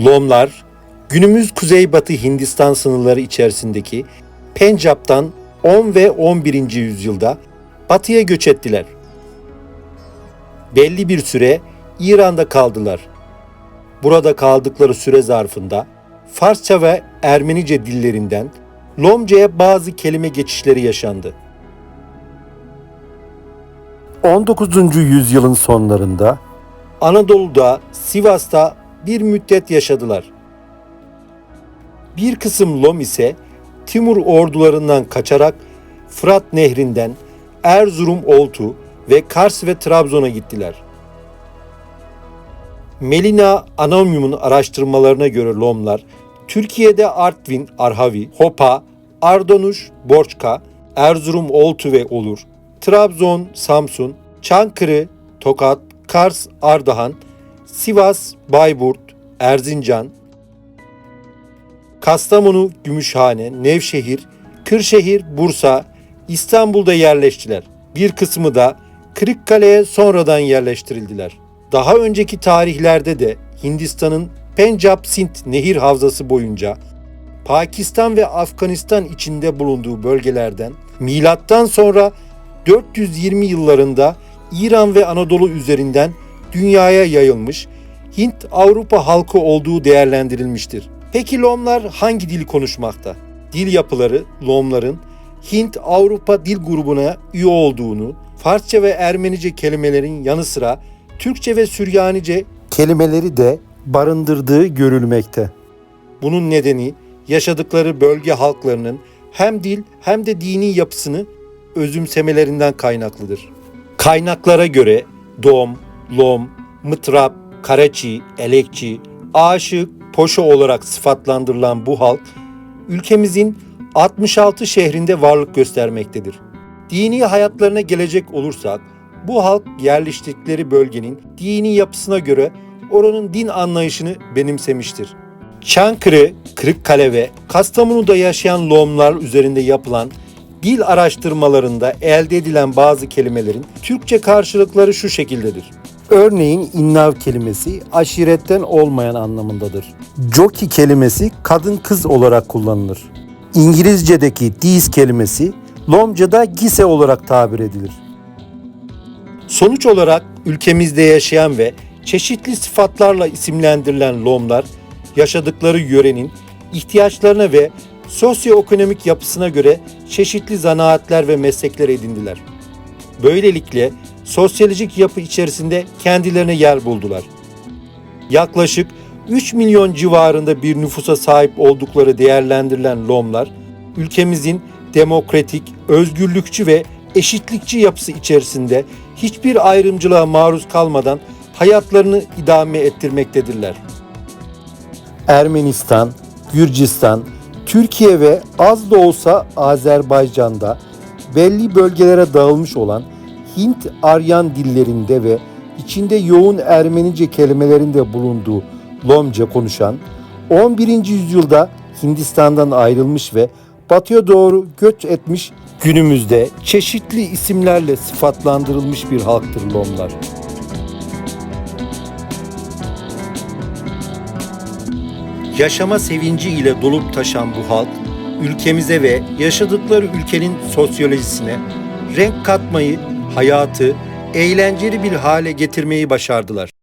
Lomlar, günümüz kuzeybatı Hindistan sınırları içerisindeki Pencap'tan 10 ve 11. yüzyılda batıya göç ettiler. Belli bir süre İran'da kaldılar. Burada kaldıkları süre zarfında Farsça ve Ermenice dillerinden Lomca'ya bazı kelime geçişleri yaşandı. 19. yüzyılın sonlarında Anadolu'da, Sivas'ta bir müddet yaşadılar. Bir kısım Lom ise Timur ordularından kaçarak Fırat Nehri'nden Erzurum, Oltu ve Kars ve Trabzon'a gittiler. Melina Anonyum'un araştırmalarına göre Lomlar, Türkiye'de Artvin, Arhavi, Hopa, Ardanuş, Borçka, Erzurum, Oltu ve Olur, Trabzon, Samsun, Çankırı, Tokat, Kars, Ardahan, Sivas, Bayburt, Erzincan, Kastamonu, Gümüşhane, Nevşehir, Kırşehir, Bursa, İstanbul'da yerleştiler. Bir kısmı da Kırıkkale'ye sonradan yerleştirildiler. Daha önceki tarihlerde de Hindistan'ın Pencap Sint Nehir Havzası boyunca Pakistan ve Afganistan içinde bulunduğu bölgelerden milattan sonra 420 yıllarında İran ve Anadolu üzerinden dünyaya yayılmış Hint Avrupa halkı olduğu değerlendirilmiştir. Peki Lomlar hangi dili konuşmakta? Dil yapıları Lomların Hint Avrupa dil grubuna üye olduğunu, Farsça ve Ermenice kelimelerin yanı sıra Türkçe ve Süryanice kelimeleri de barındırdığı görülmekte. Bunun nedeni yaşadıkları bölge halklarının hem dil hem de dini yapısını özümsemelerinden kaynaklıdır. Kaynaklara göre Dom, Lom, Mıtrap, Karaçi, Elekçi, Aşık, Poşo olarak sıfatlandırılan bu halk ülkemizin 66 şehrinde varlık göstermektedir. Dini hayatlarına gelecek olursak bu halk yerleştikleri bölgenin dini yapısına göre oranın din anlayışını benimsemiştir. Çankırı, Kırıkkale ve Kastamonu'da yaşayan Lomlar üzerinde yapılan dil araştırmalarında elde edilen bazı kelimelerin Türkçe karşılıkları şu şekildedir. Örneğin innav kelimesi aşiretten olmayan anlamındadır. Jockey kelimesi kadın kız olarak kullanılır. İngilizce'deki these kelimesi Lomca'da gise olarak tabir edilir. Sonuç olarak ülkemizde yaşayan ve çeşitli sıfatlarla isimlendirilen Lomlar, yaşadıkları yörenin ihtiyaçlarına ve sosyoekonomik yapısına göre çeşitli zanaatler ve meslekler edindiler. Böylelikle sosyolojik yapı içerisinde kendilerine yer buldular. Yaklaşık 3 milyon civarında bir nüfusa sahip oldukları değerlendirilen Lomlar, ülkemizin demokratik, özgürlükçü ve eşitlikçi yapısı içerisinde hiçbir ayrımcılığa maruz kalmadan hayatlarını idame ettirmektedirler. Ermenistan, Gürcistan, Türkiye ve az da olsa Azerbaycan'da belli bölgelere dağılmış olan Hint Aryan dillerinde ve içinde yoğun Ermenice kelimelerinde bulunduğu Lomca konuşan 11. yüzyılda Hindistan'dan ayrılmış ve batıya doğru göç etmiş günümüzde çeşitli isimlerle sıfatlandırılmış bir halktır Lomlar. Yaşama sevinci ile dolup taşan bu halk, ülkemize ve yaşadıkları ülkenin sosyolojisine renk katmayı, hayatı eğlenceli bir hale getirmeyi başardılar.